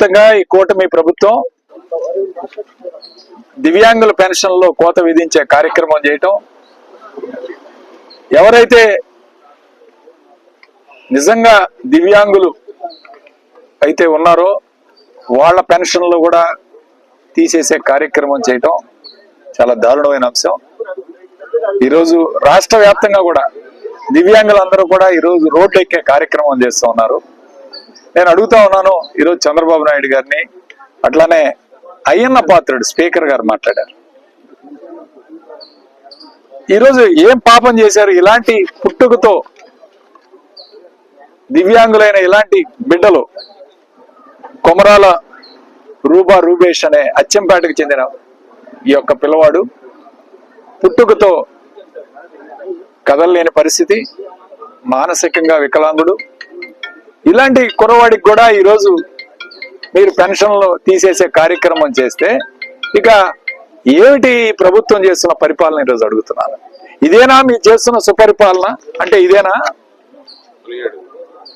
మొత్తంగా ఈ కూటమి ప్రభుత్వం దివ్యాంగుల పెన్షన్లో కోత విధించే కార్యక్రమం చేయటం. ఎవరైతే నిజంగా దివ్యాంగులు అయితే ఉన్నారో వాళ్ళ పెన్షన్లు కూడా తీసేసే కార్యక్రమం చేయటం చాలా దారుణమైన అంశం. ఈరోజు రాష్ట్ర వ్యాప్తంగా కూడా దివ్యాంగులందరూ కూడా ఈరోజు రోడ్లు ఎక్కే కార్యక్రమం చేస్తూ ఉన్నారు. నేను అడుగుతా ఉన్నాను ఈరోజు చంద్రబాబు నాయుడు గారిని. అట్లానే అయ్యన్న పాత్రుడు స్పీకర్ గారు మాట్లాడారు. ఈరోజు ఏం పాపం చేశారు? ఇలాంటి పుట్టుకతో దివ్యాంగులైన ఇలాంటి బిడ్డలు కొమరాల రూబా రూబేష్ అనే అచ్చంపేటకు చెందిన ఈ యొక్క పిల్లవాడు పుట్టుకతో కదలలేని పరిస్థితి మానసికంగా వికలాంగుడు ఇలాంటి కురవాడికి కూడా ఈరోజు మీరు పెన్షన్లు తీసేసే కార్యక్రమం చేస్తే ఇక ఏమిటి ప్రభుత్వం చేస్తున్న పరిపాలన ఈరోజు అడుగుతున్నాను ఇదేనా మీరు చేస్తున్న సుపరిపాలన? అంటే ఇదేనా?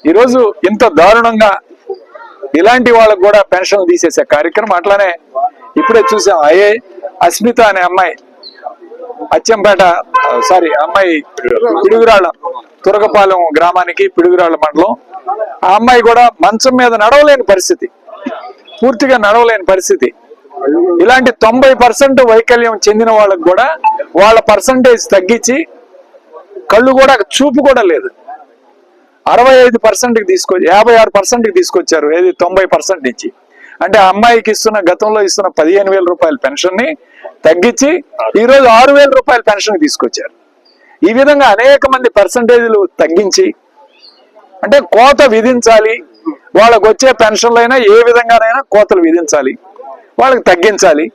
ఈరోజు ఇంత దారుణంగా ఇలాంటి వాళ్ళకు కూడా పెన్షన్ తీసేసే కార్యక్రమం. అట్లానే ఇప్పుడే చూసాం అయ్యే అస్మిత అనే అమ్మాయి అచ్చంపేట సారీ అమ్మాయి పిడుగురాళ్ళ తురగపాలెం గ్రామానికి పిడుగురాళ్ళ మండలం. ఆ అమ్మాయి కూడా మంచం మీద నడవలేని పరిస్థితి. పూర్తిగా నడవలేని పరిస్థితి. ఇలాంటి తొంభై పర్సెంట్ వైకల్యం చెందిన వాళ్ళకు కూడా వాళ్ళ పర్సంటేజ్ తగ్గించి కళ్ళు కూడా చూపు కూడా లేదు. అరవై ఐదు పర్సెంట్కి తీసుకొచ్చి యాభై ఆరు పర్సెంట్కి తీసుకొచ్చారు. ఏది తొంభై పర్సెంట్ ఇచ్చి అంటే ఆ అమ్మాయికి ఇస్తున్న గతంలో ఇస్తున్న పదిహేను వేల రూపాయల పెన్షన్ని తగ్గించి ఈ రోజు ఆరు వేల రూపాయల పెన్షన్ తీసుకొచ్చారు. ఈ విధంగా అనేక మంది పర్సంటేజీలు తగ్గించి అంటే కోత విధించాలి. వాళ్ళకు వచ్చే పెన్షన్లైనా ఏ విధంగానైనా కోతలు విధించాలి. వాళ్ళకి తగ్గించాలి.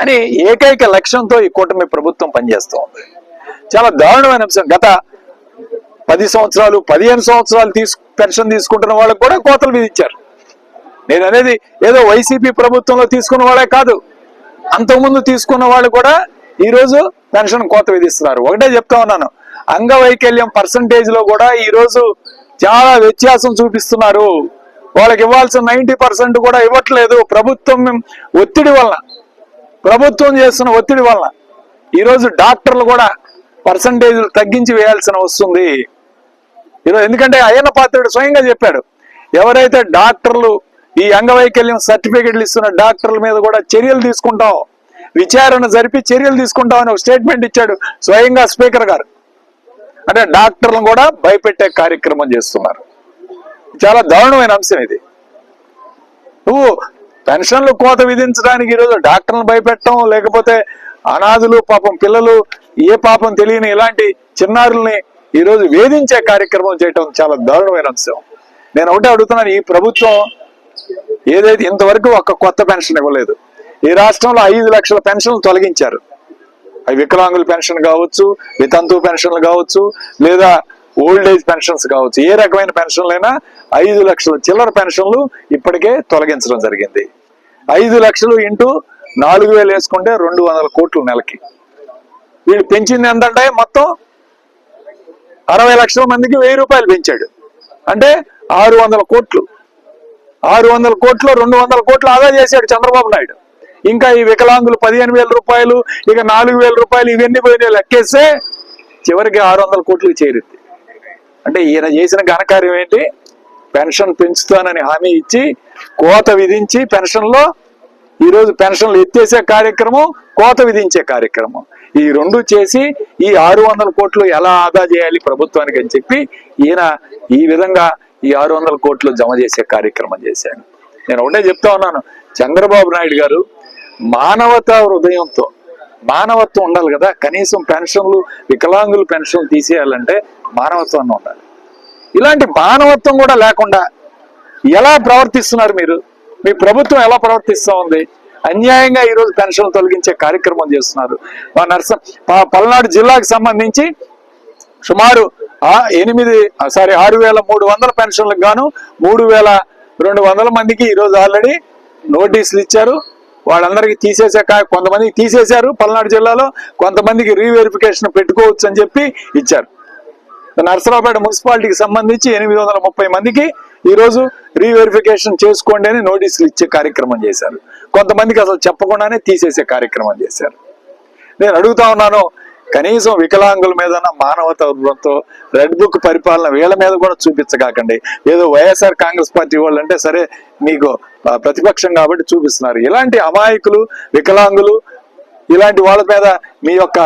అని ఏకైక లక్ష్యంతో ఈ కూటమి ప్రభుత్వం పనిచేస్తూ ఉంది. చాలా దారుణమైన అంశం. గత పది సంవత్సరాలు పదిహేను సంవత్సరాలు తీసు పెన్షన్ తీసుకుంటున్న వాళ్ళకు కూడా కోతలు విధించారు. నేను అనేది ఏదో వైసీపీ ప్రభుత్వంలో తీసుకున్న వాళ్ళే కాదు. అంతకుముందు తీసుకున్న వాళ్ళు కూడా ఈరోజు పెన్షన్ కోత విధిస్తున్నారు. ఒకటే చెప్తా ఉన్నాను. అంగవైకల్యం పర్సంటేజ్లో కూడా ఈరోజు చాలా వ్యత్యాసం చూపిస్తున్నారు. వాళ్ళకి ఇవ్వాల్సిన నైన్టీ పర్సెంట్ కూడా ఇవ్వట్లేదు. ప్రభుత్వం ఒత్తిడి వలన ప్రభుత్వం చేస్తున్న ఒత్తిడి వలన ఈరోజు డాక్టర్లు కూడా పర్సంటేజ్లు తగ్గించి వేయాల్సిన వస్తుంది. ఈరోజు ఎందుకంటే అయ్యన్న పాత్రుడు స్వయంగా చెప్పాడు ఎవరైతే డాక్టర్లు ఈ అంగవైకల్యం సర్టిఫికెట్లు ఇస్తున్న డాక్టర్ల మీద కూడా చర్యలు తీసుకుంటాం. విచారణ జరిపి చర్యలు తీసుకుంటాం అని ఒక స్టేట్మెంట్ ఇచ్చాడు స్వయంగా స్పీకర్ గారు. అంటే డాక్టర్లను కూడా భయపెట్టే కార్యక్రమం చేస్తున్నారు. చాలా దారుణమైన అంశం ఇది. నువ్వు పెన్షన్లు కోత విధించడానికి ఈరోజు డాక్టర్లను భయపెట్టడం లేకపోతే అనాథులు పాపం పిల్లలు ఏ పాపం తెలియని ఇలాంటి చిన్నారుల్ని ఈరోజు వేధించే కార్యక్రమం చేయటం చాలా దారుణమైన అంశం. నేను ఒకటే అడుగుతున్నాను ఈ ప్రభుత్వం ఏదైతే ఇంతవరకు ఒక కొత్త పెన్షన్ ఇవ్వలేదు ఈ రాష్ట్రంలో ఐదు లక్షల పెన్షన్లు తొలగించారు. అవి వికలాంగుల పెన్షన్ కావచ్చు వితంతు పెన్షన్లు కావచ్చు లేదా ఓల్డ్ ఏజ్ పెన్షన్స్ కావచ్చు. ఏ రకమైన పెన్షన్లైనా ఐదు లక్షల చిల్లర పెన్షన్లు ఇప్పటికే తొలగించడం జరిగింది. ఐదు లక్షలు ఇంటూ నాలుగు వేలు వేసుకుంటే రెండు వందల కోట్లు నెలకి. వీళ్ళు పెంచింది ఎంతంటే మొత్తం అరవై లక్షల మందికి వెయ్యి రూపాయలు పెంచాడు. అంటే ఆరు వందల కోట్లు. ఆరు వందల కోట్లు రెండు వందల కోట్లు ఆదా చేశాడు చంద్రబాబు నాయుడు. ఇంకా ఈ వికలాంగులు పదిహేను వేల రూపాయలు ఇక నాలుగు వేల రూపాయలు ఇవన్నీ పోయినాయి లెక్కేస్తే చివరికి ఆరు వందల కోట్లు చేరుద్ది అంటే ఈయన చేసిన ఘనకార్యం ఏంటి? పెన్షన్ పెంచుతానని హామీ ఇచ్చి కోత విధించి పెన్షన్లో ఈరోజు పెన్షన్లు ఎత్తేసే కార్యక్రమం కోత విధించే కార్యక్రమం. ఈ రెండు చేసి ఈ ఆరు వందల కోట్లు ఎలా ఆదా చేయాలి ప్రభుత్వానికి అని చెప్పి ఈయన ఈ విధంగా ఈ ఆరు వందల కోట్లు జమ చేసే కార్యక్రమం చేశాను. నేను ఒకటే చెప్తా ఉన్నాను చంద్రబాబు నాయుడు గారు మానవతా హృదయంతో మానవత్వం ఉండాలి కదా కనీసం పెన్షన్లు వికలాంగులు పెన్షన్లు తీసేయాలంటే మానవత్వాన్ని ఉండాలి. ఇలాంటి మానవత్వం కూడా లేకుండా ఎలా ప్రవర్తిస్తున్నారు మీరు? మీ ప్రభుత్వం ఎలా ప్రవర్తిస్తూ ఉంది? అన్యాయంగా ఈ రోజు పెన్షన్ తొలగించే కార్యక్రమం చేస్తున్నారు. మా నర్స పల్నాడు జిల్లాకు సంబంధించి సుమారు ఆ ఎనిమిది సారీ ఆరు వేల మూడు వందల పెన్షన్లకు గాను మూడు వేల రెండు వందల మందికి ఈరోజు ఆల్రెడీ నోటీసులు ఇచ్చారు. వాళ్ళందరికీ తీసేసాక కొంతమందికి తీసేశారు. పల్నాడు జిల్లాలో కొంతమందికి రీవెరిఫికేషన్ పెట్టుకోవచ్చు అని చెప్పి ఇచ్చారు. నర్సరావుపేట మున్సిపాలిటీకి సంబంధించి ఎనిమిది వందల ముప్పై మందికి ఈరోజు రీవెరిఫికేషన్ చేసుకోండి అని నోటీసులు ఇచ్చే కార్యక్రమం చేశారు. కొంతమందికి అసలు చెప్పకుండానే తీసేసే కార్యక్రమం చేశారు. నేను అడుగుతా ఉన్నాను కనీసం వికలాంగుల మీద మానవతతో రెడ్ బుక్ పరిపాలన వీళ్ళ మీద కూడా చూపించకాకండి ఏదో వైఎస్ఆర్ కాంగ్రెస్ పార్టీ వాళ్ళు అంటే సరే మీకు ప్రతిపక్షం కాబట్టి చూపిస్తున్నారు. ఇలాంటి అమాయకులు వికలాంగులు ఇలాంటి వాళ్ళ మీద మీ యొక్క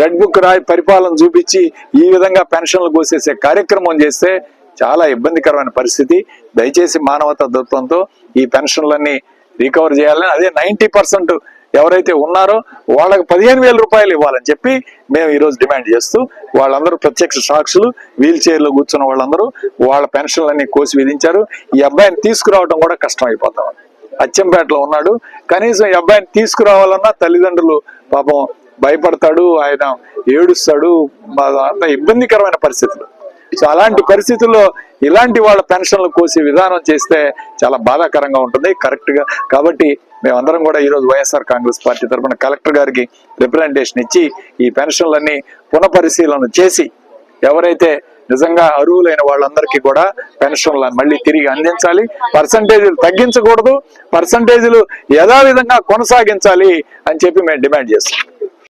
రెడ్ బుక్ రాయి పరిపాలన చూపించి ఈ విధంగా పెన్షన్లు కోసేసే కార్యక్రమం చేస్తే చాలా ఇబ్బందికరమైన పరిస్థితి. దయచేసి మానవత దత్వంతో ఈ పెన్షన్లన్నీ రికవర్ చేయాలని అదే నైంటీ పర్సెంట్ ఎవరైతే ఉన్నారో వాళ్ళకి పదిహేను వేల రూపాయలు ఇవ్వాలని చెప్పి మేము ఈరోజు డిమాండ్ చేస్తూ వాళ్ళందరూ ప్రత్యక్ష సాక్షులు వీల్ చైర్లో కూర్చున్న వాళ్ళందరూ వాళ్ళ పెన్షన్లన్నీ కోసి విధించారు. ఈ అబ్బాయిని తీసుకురావడం కూడా కష్టం అయిపోతాం అచ్చంపేటలో ఉన్నాడు. కనీసం ఈ అబ్బాయిని తీసుకురావాలన్నా తల్లిదండ్రులు పాపం భయపడతాడు ఆయన ఏడుస్తాడు మా- అంత ఇబ్బందికరమైన పరిస్థితులు. సో అలాంటి పరిస్థితుల్లో ఇలాంటి వాళ్ళ పెన్షన్లు కోసే విధానం చేస్తే చాలా బాధాకరంగా ఉంటుంది. కరెక్ట్గా కాబట్టి మేమందరం కూడా ఈరోజు వైఎస్ఆర్ కాంగ్రెస్ పార్టీ తరఫున కలెక్టర్ గారికి రిప్రజెంటేషన్ ఇచ్చి ఈ పెన్షన్లన్నీ పునఃపరిశీలన చేసి ఎవరైతే నిజంగా అర్హులైన వాళ్ళందరికీ కూడా పెన్షన్లను మళ్ళీ తిరిగి అందించాలి. పర్సంటేజీలు తగ్గించకూడదు. పర్సంటేజీలు యథావిధంగా కొనసాగించాలి అని చెప్పి మేము డిమాండ్ చేస్తాం